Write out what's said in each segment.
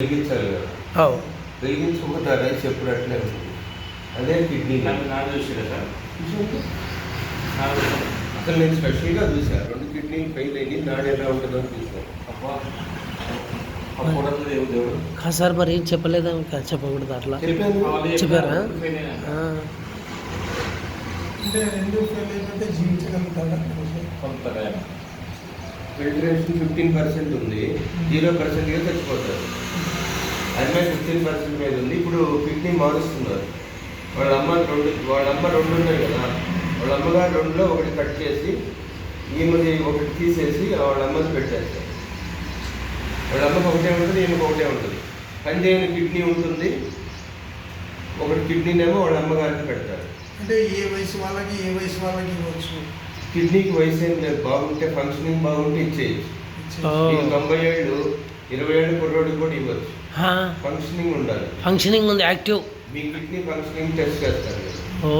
వెలిగించాలి కదా. అవు. వెలిగించకపోతే ఆ రైస్ ఎప్పుడు అట్లే ఉంటుంది. అదే కిడ్నీ. అసలు నేను స్పెషల్గా చూసాను రెండు కిడ్నీ ఫెయిల్ అయ్యి నాడు ఎలా ఉంటుందో అని చూసాను సార్ మరి ఏం చెప్పలేదా? చెప్పకూడదు అట్లా. చెప్పాను చెప్పారా? ఆ, అంటే రెండు ఫెయిల్ అయిపోతే జీవించగలుగుతాడా కొంత టైం ఫిల్టరేషన్ ఫిఫ్టీన్ పర్సెంట్ ఉంది. జీరో పర్సెంట్గా చచ్చిపోతారు. అమ్మాయి ఫిఫ్టీన్ పర్సెంట్ మీద ఉంది. ఇప్పుడు కిడ్నీ మారుస్తున్నారు. వాళ్ళ అమ్మ రెండు వాళ్ళ అమ్మ రెండు ఉన్నాయి కదా. వాళ్ళ అమ్మగారు రెండులో ఒకటి కట్ చేసి ఈమెది ఒకటి తీసేసి వాళ్ళ అమ్మది పెట్టేస్తారు వాళ్ళ అమ్మకి ఒకటే ఉంటుంది ఈమెకి ఒకటే ఉంటుంది. పని చేయని కిడ్నీ ఉంటుంది. ఒకటి కిడ్నీనేమో వాళ్ళ అమ్మగారికి పెడతారు. అంటే ఏ వయసు వాళ్ళకి ఏ వయసు వాళ్ళకి ఇవ్వచ్చు? కిడ్నీకి వయసు ఏం లేదు. బాగుంటే ఫంక్షనింగ్ బాగుంటే ఇచ్చేయచ్చు. తొంభై ఏళ్ళు ఇరవై ఏళ్ళు కుర్రోడికి కూడా ఇవ్వచ్చు. ఫంక్షనింగ్ ఉండాలి. ఫంక్షనింగ్ ఉంది యాక్టివ్ మీ కిడ్నీ ఫంక్షనింగ్ టెస్ట్ చేస్తారు. ఓ.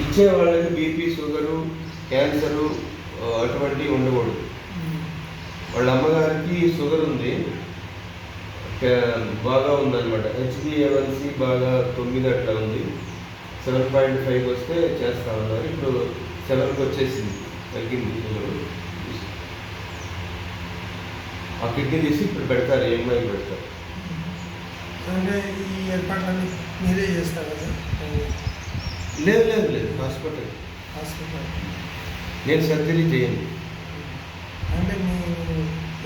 ఇచ్చే వాళ్ళకి బీపీ షుగరు క్యాన్సరు అటువంటివి ఉండకూడదు. వాళ్ళ అమ్మగారికి షుగర్ ఉంది. బాగా ఉందన్నమాట. హెచ్బిఏవన్సి బాగా తొమ్మిది అట్లా ఉంది. సెవెన్ పాయింట్ ఫైవ్ వస్తే చేస్తా ఉన్నారు. ఇప్పుడు సెవెన్కి వచ్చేసింది తగ్గింది ఆ కిడ్నీ తీసి ఇప్పుడు పెడతారు ఎంఐ పెడతారు? అంటే ఈ ఏర్పాట్లన్నీ మీరే చేస్తారు కదా లేదు లేదు లేదు హాస్పిటల్. హాస్పిటల్. నేను సర్జరీ చేయను అంటే మీరు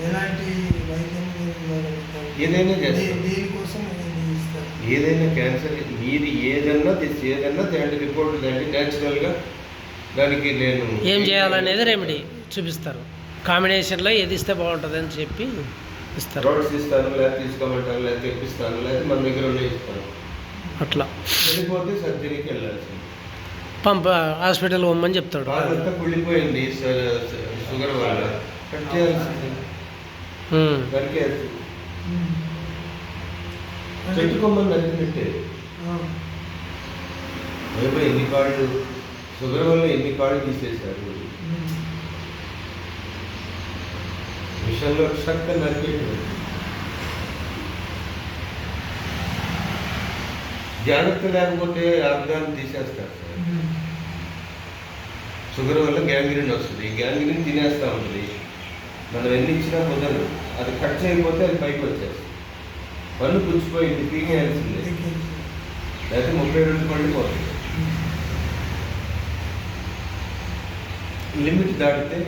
ఎలాంటి వైద్యం ఏదైనా దేనికోసం ఏదైనా క్యాన్సర్ మీరు ఏదన్నా తెచ్చి ఏదన్నా దాంట్లో రిపోర్ట్ దాంట్లో న్యాచురల్గా దానికి నేను ఏం చేయాలనేది రెమెడీ చూపిస్తారు. కాంబినేషన్లో ఏది ఇస్తే బాగుంటుంది అని చెప్పి ఇస్తారు. రోడ్స్ ఇస్తాను తీసుకోమంటాను తెప్పిస్తాను మన దగ్గర ఉండే ఇస్తాను. అట్లా. వెళ్ళిపోతే సర్జరీకి వెళ్ళాల్సింది పంప హాస్పిటల్ పోమని చెప్తాడు. కుళ్ళిపోయింది షుగర్ వల్ల. కట్ చేయాల్సింది ఎన్ని కాళ్ళు షుగర్ వల్ల ఎన్ని కాళ్ళు తీసేశారు? విషయంలో చక్క నరికేయడం జాగ్రత్త లేకపోతే అర్థాన్ని తీసేస్తారు సార్. షుగర్ వల్ల గ్యాంగ్రీన్ వస్తుంది. గ్యాంగ్రీన్ తినేస్తూ ఉంటుంది. మనం ఎన్ని ఇచ్చినా కుదరదు. అది కట్ చేయకపోతే అది పైకి వచ్చేస్తుంది. పన్ను పుచ్చిపోయింది పీకేయాల్సిందే. లేకపోతే ముప్పై రెండు పడిపోతుంది లిమిట్ దాటితే